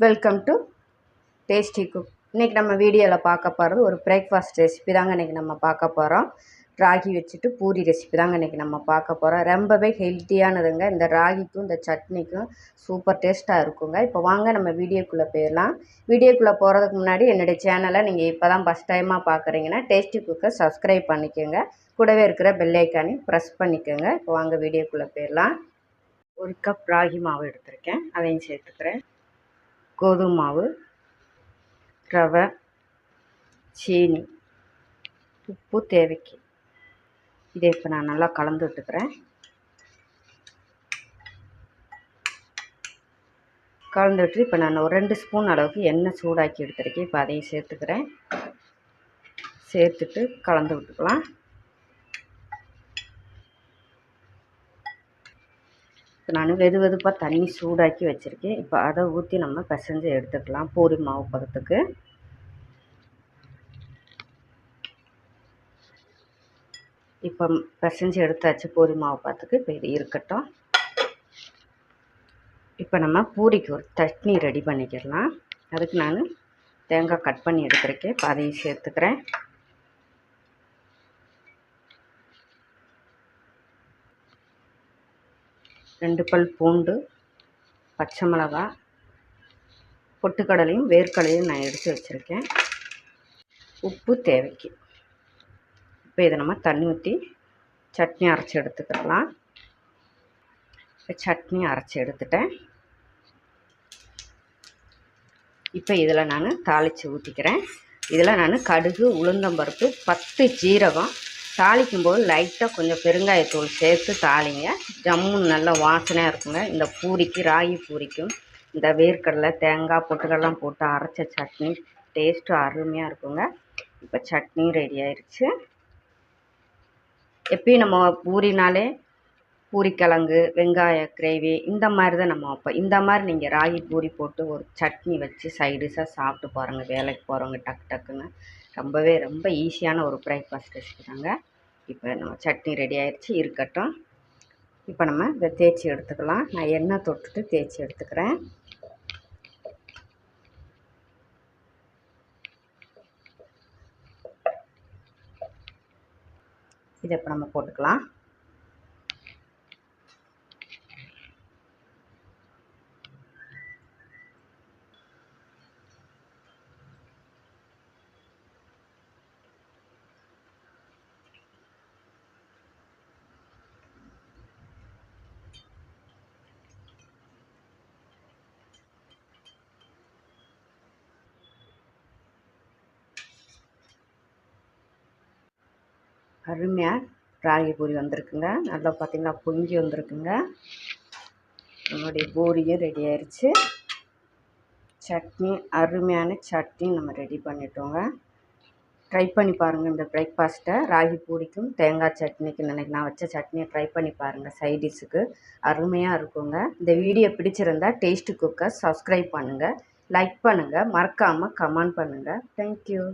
Welcome to tasty cook இன்றைக்கி நம்ம வீடியோவில் பார்க்க போகிறது ஒரு பிரேக்ஃபாஸ்ட் ரெசிபி தாங்க இன்றைக்கி நம்ம பார்க்க போகிறோம் ராகி வச்சுட்டு பூரி ரெசிபி தாங்க இன்றைக்கி நம்ம பார்க்க போகிறோம் ரொம்பவே ஹெல்த்தியானதுங்க இந்த ராகிக்கும் இந்த சட்னிக்கும் சூப்பர் டேஸ்ட்டாக இருக்குங்க. இப்போ வாங்க நம்ம வீடியோக்குள்ளே போயிடலாம். வீடியோக்குள்ளே போகிறதுக்கு முன்னாடி என்னுடைய சேனலை நீங்கள் இப்போ தான் ஃபஸ்ட் டைமாக பார்க்குறீங்கன்னா டேஸ்டி குக்கை சப்ஸ்கிரைப் பண்ணிக்கோங்க. கூடவே இருக்கிற பெல்லைக்கானையும் ப்ரெஸ் பண்ணிக்கோங்க. இப்போ வாங்க வீடியோக்குள்ளே போயிடலாம். ஒரு கப் ராகி மாவு எடுத்திருக்கேன். அதையும் சேர்த்துக்கிறேன். கோதுமை மாவு ரவை சீனி உப்பு தேவைக்கு. இதை இப்போ நான் நல்லா கலந்து விட்டுக்கிறேன். கலந்து விட்டு இப்போ நான் ஒரு ரெண்டு ஸ்பூன் அளவுக்கு எண்ணெய் சூடாக்கி எடுத்துருக்கேன். இப்போ அதையும் சேர்த்துக்கிறேன். சேர்த்துட்டு கலந்து விட்டுக்கலாம். இப்போ நான் வெது வெதுப்பாக தண்ணி சூடாக்கி வச்சுருக்கேன். இப்போ அதை ஊற்றி நம்ம பிசைஞ்சு எடுத்துக்கலாம். பூரி மாவு பதத்துக்கு. இப்போ பிசைஞ்சு எடுத்தாச்சு பூரி மாவு பார்த்துக்கு இப்போ இது இருக்கட்டும். இப்போ நம்ம பூரிக்கு ஒரு சட்னி ரெடி பண்ணிக்கிடலாம் அதுக்கு நான் தேங்காய் கட் பண்ணி எடுத்துருக்கேன். இப்போ அதையும் சேர்த்துக்கிறேன். ரெண்டு பல் பூண்டு பச்சை மிளகா பொட்டுக்கடலையும் வேர்க்கடலையும் நான் எடுத்து வச்சுருக்கேன். உப்பு தேவைக்கு. இப்போ இதை நம்ம தண்ணி ஊற்றி சட்னி அரைச்சி எடுத்துக்கலாம். இப்போ சட்னி அரைச்சி எடுத்துட்டேன். இப்போ இதில் நான் தாளித்து ஊற்றிக்கிறேன் இதில் நான் கடுகு உளுந்தம்பருப்பு பத்து ஜீரகம் தாளிக்கும் போது லைட்டாக கொஞ்சம் பெருங்காயத்தூள் சேர்த்து தாளிங்க. ஜம்முன்னு நல்ல வாசனையாக இருக்குங்க. இந்த பூரிக்கு ராகி பூரிக்கும் இந்த வேர்க்கடலை தேங்காய் பொட்டுக்கடலாம் போட்டு அரைச்ச சட்னி டேஸ்ட்டு அருமையாக இருக்குங்க. இப்போ சட்னி ரெடி ஆயிடுச்சு எப்பயும் நம்ம பூரினாலே பூரிக்கிழங்கு வெங்காய கிரேவி இந்த மாதிரி தான் நம்ம வைப்போம். இந்த மாதிரி நீங்கள் ராகி பூரி போட்டு ஒரு சட்னி வச்சு சைடிஷாக சாப்பிட்டு பாருங்கள் வேலைக்கு போகிறவங்க டக்கு டக்குன்னு. ரொம்பவே ரொம்ப ஈஸியான ஒரு பிரேக்ஃபாஸ்ட் ரெசிபி தாங்க. இப்போ நம்ம சட்னி ரெடி ஆயிடுச்சு இருக்கட்டும். இப்போ நம்ம இதை தேய்ச்சி எடுத்துக்கலாம். நான் எண்ணெய் தொட்டுட்டு தேய்ச்சி எடுத்துக்கிறேன். இதை இப்போ நம்ம போட்டுக்கலாம். அருமையாக ராகி பூரி வந்திருக்குங்க. நல்லா பார்த்திங்கன்னா பொங்கி வந்திருக்குங்க. நம்மளுடைய பூரியும் ரெடி ஆயிடுச்சு சட்னி அருமையான சட்னி நம்ம ரெடி பண்ணிட்டோங்க. ட்ரை பண்ணி பாருங்கள் இந்த பிரேக்ஃபாஸ்ட்டை ராகி பூரிக்கும் தேங்காய் சட்னிக்கும் நினைக்க நான் வச்ச சட்னியை ட்ரை பண்ணி பாருங்கள் சைடிஷுக்கு அருமையாக இருக்குங்க. இந்த வீடியோ பிடிச்சிருந்தா டேஸ்ட்டு குக்கை சப்ஸ்கிரைப் பண்ணுங்கள் லைக் பண்ணுங்கள் மறக்காமல் கமெண்ட் பண்ணுங்கள் தேங்க்யூ